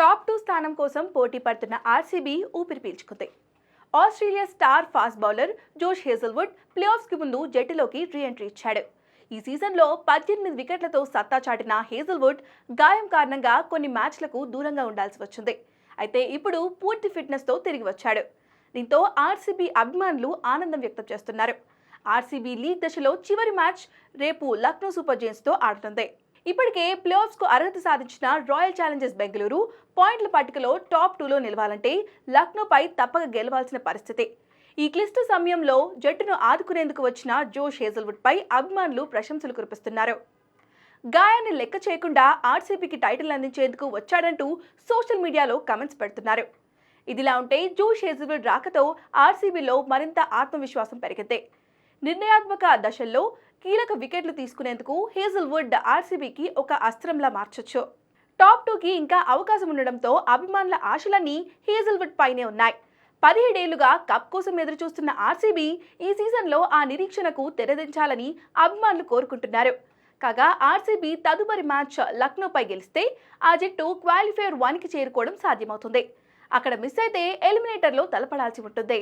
Top two స్థానం కోసం పోటీ పడుతున్న ఆర్సీబీ ఊపిరి పీల్చుకుంది. Australia star fast bowler Josh Hazlewood ప్లేఆఫ్స్కి ముందు జట్టులోకి రీ ఎంట్రీ ఇచ్చాడు. ఈ సీజన్లో పద్దెనిమిది వికెట్లతో సత్తా చాటిన హేజల్వుడ్ గాయం కారణంగా కొన్ని మ్యాచ్లకు దూరంగా ఉండాల్సి వచ్చింది. అయితే ఇప్పుడు పూర్తి ఫిట్నెస్తో తిరిగి వచ్చాడు. దీంతో ఆర్సీబీ అభిమానులు ఆనందం వ్యక్తం చేస్తున్నారు. ఆర్సీబీ లీగ్ దశలో చివరి మ్యాచ్ రేపు లక్నో సూపర్ జైన్స్తో ఆడుతుంది. ఇప్పటికే ప్లేఆఫ్స్కు అర్హత సాధించిన రాయల్ ఛాలెంజర్స్ బెంగళూరు పాయింట్ల పట్టికలో టాప్ టూలో నిలవాలంటే లక్నోపై తప్పక గెలవాల్సిన పరిస్థితి. ఈ క్లిష్ట సమయంలో జట్టును ఆదుకునేందుకు వచ్చిన జోష్ హేజల్వుడ్ పై అభిమానులు ప్రశంసలు కురిపిస్తున్నారు. గాయాన్ని లెక్క చేయకుండా ఆర్సీబీకి టైటిల్ అందించేందుకు వచ్చాడంటూ సోషల్ మీడియాలో కమెంట్స్ పెడుతున్నారు. ఇదిలా ఉంటే జోష్ హేజల్వుడ్ రాకతో ఆర్సీబీలో మరింత ఆత్మవిశ్వాసం పెరిగింది. నిర్ణయాత్మక దశల్లో కీలక వికెట్లు తీసుకునేందుకు హేజల్వుడ్ ఆర్సీబీకి ఒక అస్త్రంలా మార్చొచ్చు. టాప్ టూకి ఇంకా అవకాశం ఉండడంతో అభిమానుల ఆశలన్నీ హేజల్వుడ్ పైనే ఉన్నాయి. పదిహేడేళ్ళుగా కప్ కోసం ఎదురుచూస్తున్న ఆర్సీబీ ఈ సీజన్లో ఆ నిరీక్షణకు తెరదించాలని అభిమానులు కోరుకుంటున్నారు. కాగా ఆర్సీబీ తదుపరి మ్యాచ్ లక్నోపై గెలిస్తే ఆ జట్టు క్వాలిఫైయర్ వన్కి చేరుకోవడం సాధ్యమవుతుంది. అక్కడ మిస్ అయితే ఎలిమినేటర్లో తలపడాల్సి ఉంటుంది.